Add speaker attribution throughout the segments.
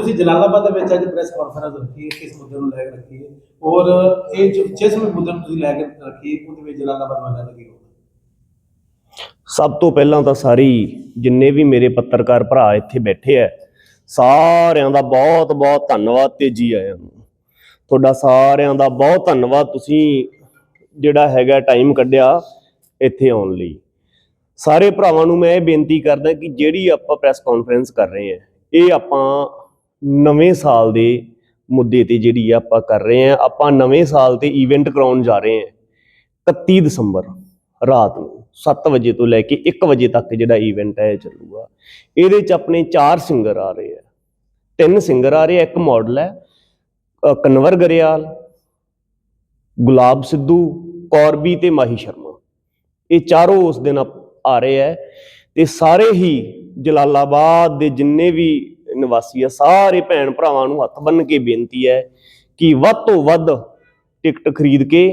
Speaker 1: ਤੁਸੀਂ ਜਲਾਲਾਬਾਦ ਦੇ ਵਿੱਚ ਅੱਜ ਪ੍ਰੈਸ ਕਾਨਫਰੰਸ ਰੱਖੀ ਹੈ, ਕਿਸ ਮੁੱਦੇ ਨੂੰ ਲੈ ਕੇ ਰੱਖੀ ਹੈ? ਔਰ ਇਹ ਜੋ- ਜਿਸ ਵੀ ਮੁੱਦੇ ਨੂੰ ਤੁਸੀਂ ਲੈ ਕੇ ਰੱਖੀ ਹੈ, ਉਹਦੇ ਵਿੱਚ ਜਲਾਲਾਬਾਦ ਵਾਲਿਆਂ ਦਾ ਕੀ
Speaker 2: ਸਭ ਤੋਂ ਪਹਿਲਾਂ ਤਾਂ ਸਾਰੀ ਜਿੰਨੇ ਵੀ ਮੇਰੇ ਪੱਤਰਕਾਰ ਭਰਾ ਇੱਥੇ ਬੈਠੇ ਐ ਸਾਰਿਆਂ ਦਾ ਬਹੁਤ ਬਹੁਤ ਧੰਨਵਾਦ ਤੇ ਜੀ ਆਇਆਂ ਨੂੰ। ਤੁਹਾਡਾ ਸਾਰਿਆਂ ਦਾ ਬਹੁਤ ਧੰਨਵਾਦ ਤੁਸੀਂ ਜਿਹੜਾ ਹੈਗਾ ਟਾਈਮ ਕੱਢਿਆ ਇੱਥੇ ਆਉਣ ਲਈ। ਸਾਰੇ ਭਰਾਵਾਂ ਨੂੰ ਮੈਂ ਇਹ ਬੇਨਤੀ ਕਰਦਾ ਕਿ ਜਿਹੜੀ ਆਪਾਂ ਪ੍ਰੈਸ ਕਾਨਫਰੰਸ ਕਰ ਰਹੇ ਹਾਂ, ਇਹ ਆਪਾਂ ਨਵੇਂ ਸਾਲ ਦੇ ਮੁੱਦੇ ਤੇ ਜਿਹੜੀ ਆਪਾਂ ਕਰ ਰਹੇ ਹਾਂ ਆਪਾਂ ਨਵੇਂ ਸਾਲ ਤੇ ਇਵੈਂਟ ਕਰਾਉਣ ਜਾ ਰਹੇ ਹਾਂ। 31 ਦਸੰਬਰ ਰਾਤ ਨੂੰ 7 ਵਜੇ ਤੋਂ ਲੈ ਕੇ 1 ਵਜੇ ਤੱਕ ਜਿਹੜਾ ਇਵੈਂਟ ਹੈ ਇਹ ਚੱਲੂਗਾ। ਇਹਦੇ ਚ ਆਪਣੇ ਚਾਰ ਸਿੰਗਰ ਆ ਰਹੇ ਆ। ਤਿੰਨ ਸਿੰਗਰ ਆ ਰਹੇ ਆ ਇੱਕ ਮਾਡਲ ਹੈ ਅ, ਕਨਵਰ ਗਰੇਵਾਲ ਗੁਲਾਬ ਸਿੱਧੂ ਕੌਰਬੀ ਤੇ ਮਾਹੀ ਸ਼ਰਮਾ। ਇਹ ਚਾਰੋਂ ਉਸ ਦਿਨ ਆ- ਆ ਰਹੇ ਆ ਤੇ ਸਾਰੇ ਹੀ ਜਲਾਲਾਬਾਦ ਦੇ ਜਿੰਨੇ ਵੀ ਨਿਵਾਸੀ ਆ ਸਾਰੇ ਭੈਣ ਭਰਾਵਾਂ ਨੂੰ ਹੱਥ ਬੰਨ ਕੇ ਬੇਨਤੀ ਹੈ ਕਿ ਵੱਧ ਤੋਂ ਵੱਧ ਟਿਕਟ ਖਰੀਦ ਕੇ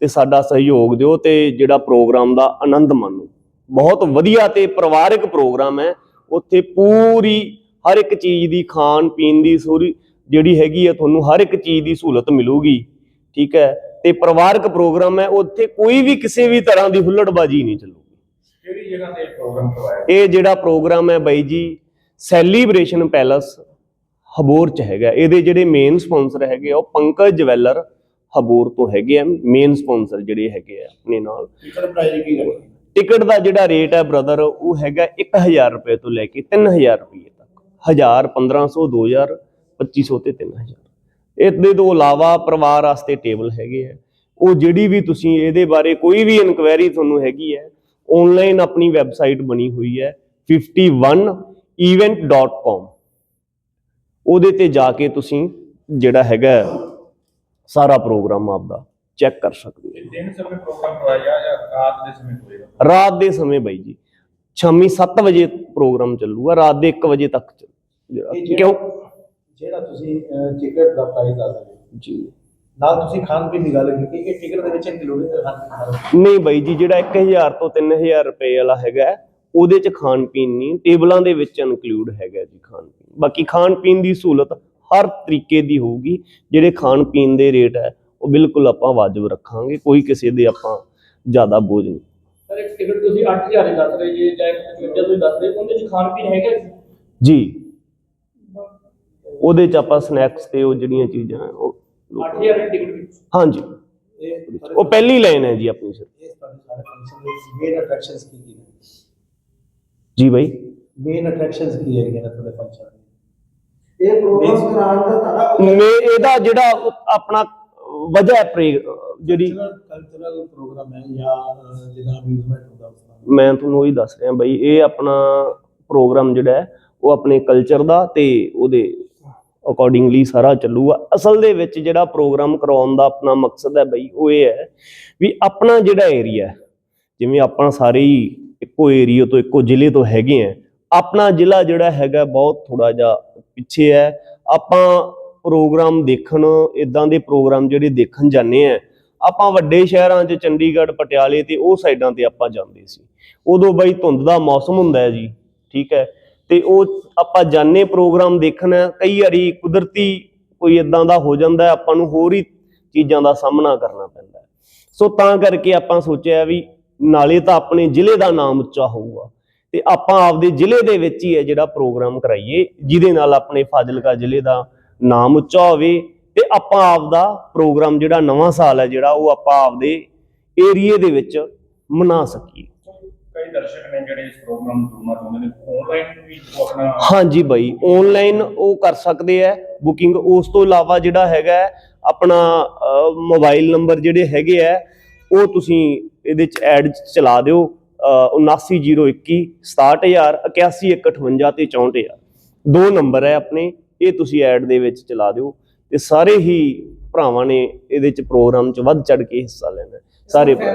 Speaker 2: ਤੇ ਸਾਡਾ ਸਹਿਯੋਗ ਦਿਓ ਤੇ ਜਿਹੜਾ ਪ੍ਰੋਗਰਾਮ ਦਾ ਆਨੰਦ ਮਾਣੋ। ਬਹੁਤ ਵਧੀਆ ਤੇ ਪਰਿਵਾਰਕ ਪ੍ਰੋਗਰਾਮ ਹੈ। ਉੱਥੇ ਪੂਰੀ ਹਰ ਇੱਕ ਚੀਜ਼ ਦੀ ਖਾਣ ਪੀਣ ਦੀ ਸੂਰੀ ਜਿਹੜੀ ਹੈਗੀ ਹੈ ਤੁਹਾਨੂੰ ਹਰ ਇੱਕ ਚੀਜ਼ ਦੀ ਸਹੂਲਤ ਮਿਲੂਗੀ ਠੀਕ ਹੈ? ਤੇ ਪਰਿਵਾਰਕ ਪ੍ਰੋਗਰਾਮ ਹੈ ਉੱਥੇ ਕੋਈ ਵੀ ਕਿਸੇ ਵੀ ਤਰ੍ਹਾਂ ਦੀ ਹੁੱਲੜਬਾਜੀ ਨਹੀਂ ਚੱਲੂਗੀ।
Speaker 1: ਕਿਹੜੀ ਜਗ੍ਹਾ ਤੇ ਪ੍ਰੋਗਰਾਮ ਕਰਵਾਇਆ?
Speaker 2: ਇਹ ਜਿਹੜਾ ਪ੍ਰੋਗਰਾਮ ਹੈ ਬਾਈ ਜੀ ਸੈਲੀਬ੍ਰੇਸ਼ਨ ਪੈਲਸ ਹਬੋਰ ਚ ਹੈਗਾ। ਇਹਦੇ ਜਿਹੜੇ ਮੇਨ ਸਪਾਂਸਰ ਹੈਗੇ ਆ ਉਹ ਪੰਕਜ ਜਵੈਲਰ ਹਬੋਰ ਤੋਂ ਹੈਗੇ ਆ। ਮੇਨ ਸਪਾਂਸਰ ਜਿਹੜੇ ਹੈਗੇ ਆ ਆਪਣੇ ਨਾਲ।
Speaker 1: ਟਿਕਟ ਪ੍ਰਾਈਸ ਕੀ ਰੱਖੀ
Speaker 2: ਟਿਕਟ ਦਾ ਜਿਹੜਾ ਰੇਟ ਹੈ ਬ੍ਰਦਰ ਉਹ ਹੈਗਾ 1000 ਰੁਪਏ ਤੋਂ ਲੈ ਕੇ 3000 ਰੁਪਏ ਤੱਕ। 1000 1500 2000 2500 ਤੇ 3000 ਇਹਦੇ ਤੋਂ ਇਲਾਵਾ ਪਰਿਵਾਰ ਵਾਸਤੇ ਟੇਬਲ ਹੈਗੇ ਆ। ਉਹ ਜਿਹੜੀ ਵੀ ਤੁਸੀਂ ਇਹਦੇ ਬਾਰੇ ਕੋਈ ਵੀ ਇਨਕੁਆਇਰੀ ਤੁਹਾਨੂੰ ਹੈਗੀ ਹੈ ਆਨਲਾਈਨ ਆਪਣੀ ਵੈਬਸਾਈਟ ਬਣੀ ਹੋਈ ਹੈ। 51event.com ਉਹਦੇ ਤੇ ਜਾ ਕੇ ਤੁਸੀਂ ਜਿਹੜਾ ਹੈਗਾ ਸਾਰਾ ਪ੍ਰੋਗਰਾਮ ਆਪਦਾ ਚੈੱਕ ਕਰ ਸਕਦੇ ਹੋ।
Speaker 1: ਦਿਨ ਸਮੇਂ ਪ੍ਰੋਗਰਾਮ ਕਰਵਾਇਆ ਜਾਂ ਰਾਤ ਦੇ ਸਮੇਂ ਹੋਏਗਾ
Speaker 2: ਰਾਤ ਦੇ ਸਮੇਂ ਬਾਈ ਜੀ। ਸ਼ਾਮੀ 7 ਵਜੇ ਪ੍ਰੋਗਰਾਮ ਚੱਲੂਗਾ ਰਾਤ ਦੇ 1 ਵਜੇ ਤੱਕ ਜਿਹੜਾ- ਕਿਉਂ?
Speaker 1: ਜਿਹੜਾ ਤੁਸੀਂ ਟਿਕਟ ਦਾ ਪ੍ਰਾਈਸ ਦੱਸ ਰਹੇ
Speaker 2: ਜੀ।
Speaker 1: ਨਾਲ ਤੁਸੀਂ ਖਾਣ ਪੀਣ ਦੀ ਗੱਲ ਕੀਤੀ ਕਿ ਟਿਕਟ ਦੇ ਵਿੱਚ ਇਨਕਲੂਡਿੰਗ ਖਾਣ
Speaker 2: ਨਹੀਂ ਬਾਈ ਜੀ ਜਿਹੜਾ 1000 ਤੋਂ 3000 ਰੁਪਏ ਵਾਲਾ ਹੈਗਾ ਉਹਦੇ ਚ ਖਾਣ ਪੀਣ ਨਹੀਂ ਟੇਬਲਾਂ ਦੇ ਵਿੱਚ ਇਨਕਲੂਡ ਹੈਗਾ ਜੀ ਖਾਣ ਪੀਣ। ਬਾਕੀ ਖਾਣ ਪੀਣ ਦੀ ਸਹੂਲਤ ਹਰ ਤਰੀਕੇ ਦੀ ਹੋਊਗੀ ਜਿਹੜੇ ਖਾਣ ਪੀਣ ਦੇ ਰੇਟ ਹੈ ਉਹ ਬਿਲਕੁਲ ਆਪਾਂ ਵਾਜਬ ਰੱਖਾਂਗੇ ਕੋਈ ਕਿਸੇ ਦੇ ਆਪਾਂ ਜ਼ਿਆਦਾ ਬੋਝ ਨਹੀਂ।
Speaker 3: ਸਰ ਇੱਕ ਟਿਕਟ ਤੁਸੀਂ 8000 ਦੀ ਦੱਸ ਰਹੇ ਜੀ ਜਾਂ 55 ਤੁਸੀਂ ਦੱਸ ਰਹੇ ਉਹਦੇ ਚ ਖਾਣ ਪੀਣ ਹੈਗਾ ਜੀ?
Speaker 2: ਉਹਦੇ ਚ ਆਪਾਂ ਸਨੈਕਸ ਤੇ ਉਹ ਜਿਹੜੀਆਂ ਚੀਜ਼ਾਂ ਹੈ, ਉਹ
Speaker 3: 8000 ਦੀ ਟਿਕਟ ਵਿੱਚ?
Speaker 2: ਹਾਂਜੀ। ਉਹ ਪਹਿਲੀ ਲਾਈਨ ਹੈ ਜੀ ਆਪਣੀ ਸਰ।
Speaker 1: ਇਹ ਤੁਹਾਡੇ ਸਾਰੇ ਫੰਕਸ਼ਨ ਦੇ ਮੇਨ ਅਟਰੈਕਸ਼ਨਸ ਕੀ ਕੀ
Speaker 2: ਜੀ ਬਾਈ।
Speaker 1: ਮੇਨ ਅਟਰੈਕਸ਼ਨਸ ਕੀ ਹੈਗੇ ਨੇ ਤੁਹਾਡੇ ਫੰਕਸ਼ਨ ਦੇ?
Speaker 4: ਇਹ ਪ੍ਰੋਗਰਾਮ ਕਰਾਉਣ ਦਾ ਤੁਹਾਡਾ
Speaker 2: ਮੇ ਇਹਦਾ ਜਿਹੜਾ ਆਪਣਾ ਵਜ੍ਹਾ ਹੈ ਪ੍ਰੇ- ਜਿਹੜੀ
Speaker 1: ਕਲਚਰਲ ਪ੍ਰੋਗਰਾਮ ਹੈ ਜਾਂ ਜਿਹਦਾ ਅਮਿਊਜ਼ਮੈਂਟ ਹੁੰਦਾ
Speaker 2: ਮੈਂ ਤੁਹਾਨੂੰ ਉਹੀ ਦੱਸ ਰਿਹਾ ਬਈ ਇਹ ਆਪਣਾ ਪ੍ਰੋਗਰਾਮ ਜਿਹੜਾ ਹੈ ਉਹ ਆਪਣੇ ਕਲਚਰ ਦਾ ਤੇ ਉਹਦੇ ਅਕੋਰਡਿੰਗਲੀ ਸਾਰਾ ਚੱਲੂਗਾ। ਅਸਲ ਦੇ ਵਿੱਚ ਜਿਹੜਾ ਪ੍ਰੋਗਰਾਮ ਕਰਾਉਣ ਦਾ ਆਪਣਾ ਮਕਸਦ ਹੈ ਬਈ ਉਹ ਇਹ ਹੈ ਵੀ ਆਪਣਾ ਜਿਹੜਾ ਏਰੀਆ ਜਿਵੇਂ ਆਪਾਂ ਸਾਰੇ ਹੀ ਇੱਕੋ ਏਰੀਆ ਤੋਂ, ਇੱਕੋ ਜ਼ਿਲ੍ਹੇ ਤੋਂ ਹੈਗੇ ਆ। ਆਪਣਾ ਜ਼ਿਲ੍ਹਾ ਜਿਹੜਾ ਹੈਗਾ ਬਹੁਤ ਥੋੜਾ ਜਿਹਾ ਪਿੱਛੇ ਹੈ। ਆਪਾਂ ਪ੍ਰੋਗਰਾਮ ਦੇਖਣ, ਇਦਾਂ ਦੇ ਪ੍ਰੋਗਰਾਮ ਜਿਹੜੇ ਦੇਖਣ ਜਾਂਦੇ ਆ। ਆਪਾਂ ਵੱਡੇ ਸ਼ਹਿਰਾਂ 'ਚ ਚੰਡੀਗੜ੍ਹ, ਪਟਿਆਲੇ ਤੇ ਉਹ ਸਾਈਡਾਂ ਤੇ ਆਪਾਂ ਜਾਂਦੇ ਸੀ। ਉਦੋਂ ਬਈ ਧੁੰਦ ਦਾ ਮੌਸਮ ਹੁੰਦਾ ਹੈ ਜੀ, ਠੀਕ ਹੈ। ਤੇ ਉਹ ਆਪਾਂ ਜਾਣੇ ਪ੍ਰੋਗਰਾਮ ਦੇਖਣ, ਕਈ ਵਾਰੀ ਕੁਦਰਤੀ ਕੋਈ ਇਦਾਂ ਦਾ ਹੋ ਜਾਂਦਾ ਆਪਾਂ ਨੂੰ ਹੋਰ ਹੀ ਚੀਜ਼ਾਂ ਦਾ ਸਾਹਮਣਾ ਕਰਨਾ ਪੈਂਦਾ ਸੋ ਤਾਂ ਕਰਕੇ ਆਪਾਂ ਸੋਚਿਆ ਵੀ ਨਾਲੇ ਤਾਂ ਆਪਣੇ ਜ਼ਿਲ੍ਹੇ ਦਾ ਨਾਮ ਉੱਚਾ ਹੋਊਗਾ। ਤੇ ਆਪਾਂ ਆਪਦੇ ਜ਼ਿਲ੍ਹੇ ਦੇ ਵਿੱਚ ਹੀ ਹੈ ਜਿਹੜਾ ਪ੍ਰੋਗਰਾਮ ਕਰਾਈਏ ਜਿਹਦੇ ਨਾਲ ਆਪਣੇ ਫਾਜ਼ਿਲਕਾ ਜ਼ਿਲ੍ਹੇ ਦਾ ਨਾਮ ਉੱਚਾ ਹੋਵੇ ਤੇ ਆਪਾਂ ਆਪਦਾ ਪ੍ਰੋਗਰਾਮ ਜਿਹੜਾ ਨਵਾਂ ਸਾਲ ਹੈ ਜਿਹੜਾ ਉਹ ਆਪਾਂ ਆਪਦੇ ਏਰੀਏ ਦੇ ਵਿੱਚ ਮਨਾ ਸਕੀਏ।
Speaker 5: ਕਈ ਦਰਸ਼ਕ ਨੇ ਜਿਹੜੇ ਇਸ ਪ੍ਰੋਗਰਾਮ ਨੂੰ ਜੁੜਨਾ ਚਾਹੁੰਦੇ ਨੇ ਆਨਲਾਈਨ ਵੀ ਉਹ ਆਪਣਾ
Speaker 2: ਹਾਂਜੀ ਬਾਈ ਆਨਲਾਈਨ ਉਹ ਕਰ ਸਕਦੇ ਆ ਬੁਕਿੰਗ ਉਸ ਤੋਂ ਇਲਾਵਾ ਜਿਹੜਾ ਹੈਗਾ ਆਪਣਾ ਮੋਬਾਈਲ ਨੰਬਰ ਜਿਹੜੇ ਹੈਗੇ ਆ ਉਹ ਤੁਸੀਂ ਇਹਦੇ ਚ ਐਡ ਚਲਾ ਦਿਓ ਅਹ, 79021 67000 81158 ਤੇ 64000 ਦੋ ਨੰਬਰ ਹੈ ਆਪਣੇ ਇਹ ਤੁਸੀਂ ਐਡ ਦੇ ਵਿੱਚ ਚਲਾ ਦਿਓ ਤੇ ਸਾਰੇ ਹੀ ਭਰਾਵਾਂ ਨੇ ਇਹਦੇ ਚ ਪ੍ਰੋਗਰਾਮ ਚ ਵੱਧ ਚੜ ਕੇ ਹਿੱਸਾ ਲੈਣਾ। ਸਾਰੇ
Speaker 4: ਇਵੈਂਟ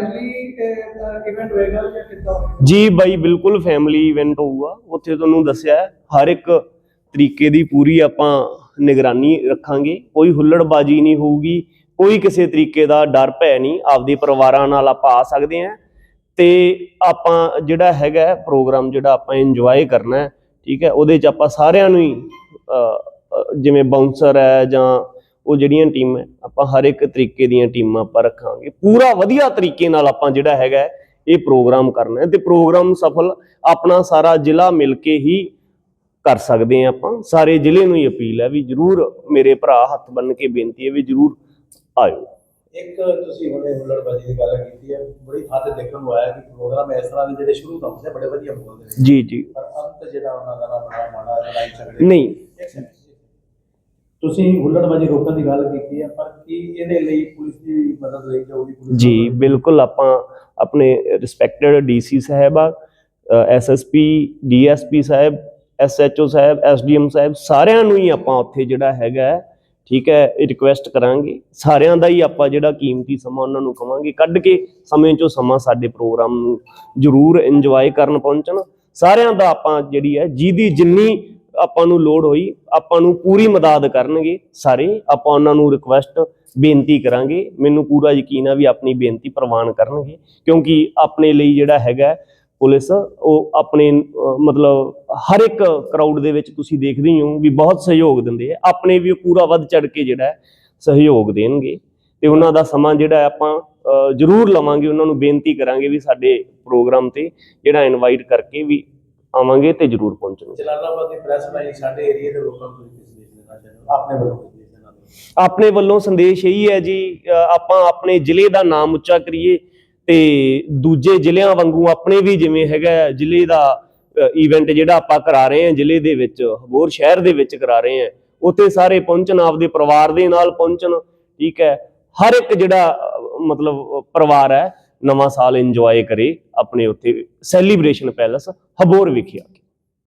Speaker 4: ਹੋਏਗਾ ਜਾਂ ਕਿੱਦਾਂ? ਹੋਏਗਾ
Speaker 2: ਜੀ ਬਾਈ ਬਿਲਕੁਲ ਫੈਮਿਲੀ ਇਵੈਂਟ ਹੋਊਗਾ। ਉੱਥੇ ਤੁਹਾਨੂੰ ਦੱਸਿਆ ਹਰ ਇੱਕ ਤਰੀਕੇ ਦੀ ਪੂਰੀ ਆਪਾਂ ਨਿਗਰਾਨੀ ਰੱਖਾਂਗੇ। ਕੋਈ ਹੁੱਲੜਬਾਜੀ ਨਹੀਂ ਹੋਊਗੀ। ਕੋਈ ਕਿਸੇ ਤਰੀਕੇ ਦਾ ਡਰ ਭੈ ਨਹੀਂ, ਆਪਦੇ ਪਰਿਵਾਰਾਂ ਨਾਲ ਆਪਾਂ ਆ ਸਕਦੇ ਹਾਂ ਤੇ ਆਪਾਂ ਜਿਹੜਾ ਹੈਗਾ ਪ੍ਰੋਗਰਾਮ ਜਿਹੜਾ ਆਪਾਂ ਇੰਜੋਏ ਕਰਨਾ ਹੈ, ਠੀਕ ਹੈ, ਉਹਦੇ ਚ ਆਪਾਂ ਸਾਰਿਆਂ ਨੂੰ ਹੀ ਜਿਵੇਂ ਬਾਉਂਸਰ ਹੈ ਜਾਂ ਉਹ ਜਿਹੜੀਆਂ ਟੀਮਾਂ ਆਪਾਂ ਹਰ ਇੱਕ ਤਰੀਕੇ ਦੀਆਂ ਟੀਮਾਂ ਆਪਾਂ ਰੱਖਾਂਗੇ। ਪੂਰਾ ਵਧੀਆ ਤਰੀਕੇ ਨਾਲ ਆਪਾਂ ਜਿਹੜਾ ਹੈਗਾ ਇਹ ਪ੍ਰੋਗਰਾਮ ਕਰਨਾ ਹੈ ਤੇ ਪ੍ਰੋਗਰਾਮ ਸਫਲ ਆਪਣਾ ਸਾਰਾ ਜ਼ਿਲ੍ਹਾ ਮਿਲ ਕੇ ਹੀ ਕਰ ਸਕਦੇ ਹਾਂ ਆਪਾਂ। ਸਾਰੇ ਜ਼ਿਲ੍ਹੇ ਨੂੰ ਹੀ ਅਪੀਲ ਹੈ ਵੀ ਜਰੂਰ ਮੇਰੇ ਭਰਾ ਹੱਥ ਬੰਨ ਕੇ ਬੇਨਤੀ ਹੈ ਵੀ ਜਰੂਰ ਆਇਓ।
Speaker 1: ਇੱਕ ਤੁਸੀਂ ਹੁਣੇ ਹੁੱਲੜਬਾਜੀ ਦੀ ਗੱਲ ਕੀਤੀ ਹੈ ਬੜੀ ਥਾਂ ਤੇ ਦੇਖਣ ਨੂੰ ਆਇਆ ਕਿ ਪ੍ਰੋਗਰਾਮ ਇਸ ਤਰ੍ਹਾਂ ਦੇ ਜਿਹੜੇ ਸ਼ੁਰੂ ਤੋਂ ਹੁੰਦੇ ਬੜੇ ਵਧੀਆ ਬੋਲਦੇ ਨੇ।
Speaker 2: ਜੀ ਜੀ।
Speaker 1: ਪਰ ਅੰਤ ਜਿਹੜਾ ਉਹਨਾਂ ਦਾ ਨਾ ਬੜਾ ਮਾੜਾ ਲੜਾਈ ਝਗੜੇ
Speaker 2: ਨਹੀਂ।
Speaker 1: ਤੁਸੀਂ ਹੁੱਲੜਬਾਜੀ ਰੋਕਣ ਦੀ ਗੱਲ ਕੀਤੀ ਹੈ ਪਰ ਕੀ ਇਹਦੇ ਲਈ ਪੁਲਿਸ ਦੀ ਮਦਦ ਲਈ ਜਾਊਗੀ ਪੁਲਿਸ
Speaker 2: ਜੀ? ਬਿਲਕੁਲ ਆਪਾਂ ਆਪਣੇ ਰਿਸਪੈਕਟਡ ਡੀਸੀ ਸਾਹਿਬਾ ਐਸਐਸਪੀ ਡੀਐਸਪੀ ਸਾਹਿਬ ਐਸਐਚਓ ਸਾਹਿਬ ਐਸਡੀਐਮ ਸਾਹਿਬ ਸਾਰਿਆਂ ਨੂੰ ਹੀ ਆਪਾਂ ਉੱਥੇ ਜਿਹੜਾ ਹੈਗਾ ਠੀਕ ਹੈ, ਇਹ ਰਿਕੁਐਸਟ ਕਰਾਂਗੇ। ਸਾਰਿਆਂ ਦਾ ਹੀ ਆਪਾਂ ਜਿਹੜਾ ਕੀਮਤੀ ਸਮਾਂ ਉਹਨਾਂ ਨੂੰ ਕਵਾਂਗੇ, ਕੱਢ ਕੇ ਸਮੇਂ ਚੋਂ ਸਮਾਂ ਸਾਡੇ ਪ੍ਰੋਗਰਾਮ ਨੂੰ ਜਰੂਰ ਇੰਜੋਏ ਕਰਨ ਪਹੁੰਚਣ। ਸਾਰਿਆਂ ਦਾ ਆਪਾਂ ਜਿਹੜੀ ਹੈ, ਜਿਹਦੀ ਜਿੰਨੀ ਆਪਾਂ ਨੂੰ ਲੋੜ ਹੋਈ, ਆਪਾਂ ਨੂੰ ਪੂਰੀ ਮਦਦ ਕਰਨਗੇ ਸਾਰੇ। ਆਪਾਂ ਉਹਨਾਂ ਨੂੰ ਰਿਕੁਐਸਟ ਬੇਨਤੀ ਕਰਾਂਗੇ। ਮੈਨੂੰ ਪੂਰਾ ਯਕੀਨ ਆ ਵੀ ਆਪਣੀ ਬੇਨਤੀ ਪ੍ਰਵਾਨ ਕਰਨਗੇ, ਕਿਉਂਕਿ ਆਪਣੇ ਲਈ ਜਿਹੜਾ ਹੈਗਾ ਪੁਲਿਸ ਉਹ ਆਪਣੇ ਮਤਲਬ ਹਰ ਇੱਕ ਕਰਾਊਡ ਦੇ ਵਿੱਚ ਤੁਸੀਂ ਦੇਖਦੇ ਹੀ ਹੋ ਵੀ ਬਹੁਤ ਸਹਿਯੋਗ ਦਿੰਦੇ ਆ। ਆਪਣੇ ਵੀ ਪੂਰਾ ਵੱਧ ਚੜ ਕੇ ਜਿਹੜਾ ਸਹਿਯੋਗ ਦੇਣਗੇ। ਤੇ ਉਹਨਾਂ ਦਾ ਸਮਾਂ ਜਿਹੜਾ ਆਪਾਂ ਜ਼ਰੂਰ ਲਵਾਂਗੇ ਉਹਨਾਂ ਨੂੰ ਬੇਨਤੀ ਕਰਾਂਗੇ ਵੀ ਸਾਡੇ ਪ੍ਰੋਗਰਾਮ ਤੇ ਜਿਹੜਾ ਇਨਵਾਈਟ ਕਰਕੇ ਵੀ ਆਵਾਂਗੇ ਤੇ ਜ਼ਰੂਰ ਪਹੁੰਚਣਗੇ।
Speaker 1: ਜਲਾਲਾਬਾਦ ਦੀ ਪ੍ਰੈਸ ਲਾਈਨ ਸਾਡੇ ਏਰੀਆ ਦੇ ਲੋਕਾਂ ਨੂੰ ਤੁਸੀਂ ਸੰਦੇਸ਼ ਦੇਣਾ ਚਾਹੁੰਦੇ ਹੋ? ਆਪਣੇ ਵੱਲੋਂ
Speaker 2: ਆਪਣੇ ਵੱਲੋਂ ਸੰਦੇਸ਼ ਇਹੀ ਹੈ ਜੀ ਆਪਾਂ ਆਪਣੇ ਜ਼ਿਲ੍ਹੇ ਦਾ ਨਾਮ ਉੱਚਾ ਕਰੀਏ ਤੇ ਦੂਜੇ ਜ਼ਿਲ੍ਹਿਆਂ ਵਾਂਗੂ ਆਪਣੇ ਵੀ ਜਿਵੇਂ ਹੈਗਾ ਜ਼ਿਲ੍ਹੇ ਦਾ ਇਵੈਂਟ ਜਿਹੜਾ ਆਪਾਂ ਕਰਾ ਰਹੇ ਹਾਂ ਜ਼ਿਲ੍ਹੇ ਦੇ ਵਿੱਚ, ਹੋਰ ਸ਼ਹਿਰ ਦੇ ਵਿੱਚ ਕਰਾ ਰਹੇ ਹਾਂ, ਉੱਥੇ ਸਾਰੇ ਪਹੁੰਚਣ, ਆਪਦੇ ਪਰਿਵਾਰ ਦੇ ਨਾਲ ਪਹੁੰਚਣ, ਠੀਕ ਹੈ, ਹਰ ਇੱਕ ਜਿਹੜਾ ਮਤਲਬ, ਪਰਿਵਾਰ ਹੈ, ਨਵਾਂ ਸਾਲ ਇੰਜੋਏ ਕਰੇ, ਆਪਣੇ ਉੱਥੇ ਸੈਲੀਬ੍ਰੇਸ਼ਨ ਪੈਲਸ ਹਬੋਰ ਵਿਖੇ ਆ ਕੇ।